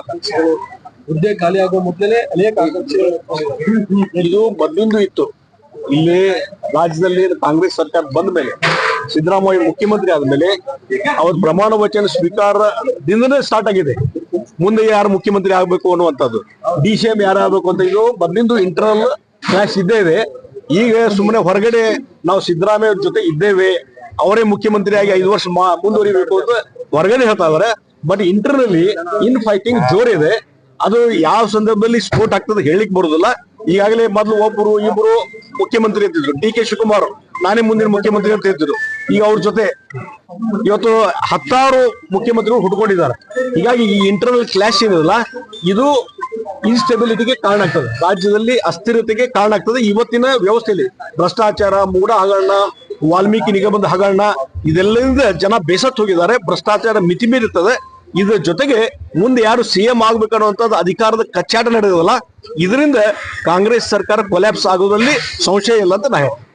ಆಕಾಂಕ್ಷಿಗಳು ಹುದ್ದೆ ಖಾಲಿ ಆಗೋ ಮೊದಲೇ ಅನೇಕ ಆಕಾಂಕ್ಷಿಗಳು ಇದು ಮೊದಲಿಂದು ಇತ್ತು. ಇಲ್ಲಿ ರಾಜ್ಯದಲ್ಲಿ ಕಾಂಗ್ರೆಸ್ ಸರ್ಕಾರ ಬಂದ ಮೇಲೆ, ಸಿದ್ದರಾಮಯ್ಯ ಮುಖ್ಯಮಂತ್ರಿ ಆದ್ಮೇಲೆ ಅವ್ರ ಪ್ರಮಾಣ ವಚನ ಸ್ವೀಕಾರದಿಂದನೇ ಸ್ಟಾರ್ಟ್ ಆಗಿದೆ. ಮುಂದೆ ಯಾರು ಮುಖ್ಯಮಂತ್ರಿ ಆಗ್ಬೇಕು ಅನ್ನುವಂಥದ್ದು. ಡಿ ಸಿ ಎಂ ಯಾರು ಆಗ್ಬೇಕು ಅಂತ ಇದು ಮೊದಲಿಂದು ಇಂಟರ್ನಲ್ ಕ್ಲಾಶ್ ಇದ್ದೇ ಇದೆ. ಈಗ ಸುಮ್ಮನೆ ಹೊರಗಡೆ ನಾವು ಸಿದ್ದರಾಮಯ್ಯ ಜೊತೆ ಇದ್ದೇವೆ, ಅವರೇ ಮುಖ್ಯಮಂತ್ರಿಯಾಗಿ ಐದು ವರ್ಷ ಮುಂದುವರಿಬೇಕು ಅಂತ ಹೊರಗಡೆ ಹೇಳ್ತಾ ಇದಾರೆ ಬಟ್ ಇಂಟರ್ನಲ್ಲಿ ಇನ್ ಫೈಟಿಂಗ್ ಜೋರಿದೆ ಅದು ಯಾವ ಸಂದರ್ಭದಲ್ಲಿ ಸ್ಪೋರ್ಟ್ ಆಗ್ತದೆ ಹೇಳಿಕ್ ಬರುದಿಲ್ಲ. ಈಗಾಗಲೇ ಮೊದಲು ಒಬ್ಬರು ಇಬ್ಬರು ಮುಖ್ಯಮಂತ್ರಿ ಅಂತಿದ್ರು ಡಿ ಕೆ ಶಿವಕುಮಾರ್, ನಾನೇ ಮುಂದಿನ ಮುಖ್ಯಮಂತ್ರಿ ಅಂತ ಹೇಳ್ತಿದ್ರು ಈಗ ಅವ್ರ ಜೊತೆ ಇವತ್ತು ಹತ್ತಾರು ಮುಖ್ಯಮಂತ್ರಿಗಳು ಹುಡ್ಕೊಂಡಿದ್ದಾರೆ ಹೀಗಾಗಿ ಈ ಇಂಟರ್ನಲ್ ಕ್ಲಾಶ್ ಏನಿದಲ್ಲ ಇದು ಇನ್ಸ್ಟೆಬಿಲಿಟಿಗೆ ಕಾರಣ ಆಗ್ತದೆ. ರಾಜ್ಯದಲ್ಲಿ ಅಸ್ಥಿರತೆಗೆ ಕಾರಣ ಆಗ್ತದೆ. ಇವತ್ತಿನ ವ್ಯವಸ್ಥೆಯಲ್ಲಿ ಭ್ರಷ್ಟಾಚಾರ, ಮೂಢ ಹಗರಣ, ವಾಲ್ಮೀಕಿ ನಿಗಮದ ಹಗರಣ, ಇದೆಲ್ಲದಿಂದ ಜನ ಬೇಸತ್ತು ಹೋಗಿದ್ದಾರೆ. ಭ್ರಷ್ಟಾಚಾರ ಮಿತಿ ಮೀರುತ್ತದೆ ಇದ್ರ ಜೊತೆಗೆ ಮುಂದೆ ಯಾರು ಸಿಎಂ ಆಗ್ಬೇಕನ್ನುವಂಥದ್ದು ಅಧಿಕಾರದ ಕಚ್ಚಾಟ ನಡೆದಲ್ಲ ಇದರಿಂದ ಕಾಂಗ್ರೆಸ್ ಸರ್ಕಾರ ಕೊಲ್ಯಾಪ್ಸ್ ಆಗೋದ್ರಲ್ಲಿ ಸಂಶಯ ಇಲ್ಲ ಅಂತ ನಾ ಹೇಳ್ತೀನಿ.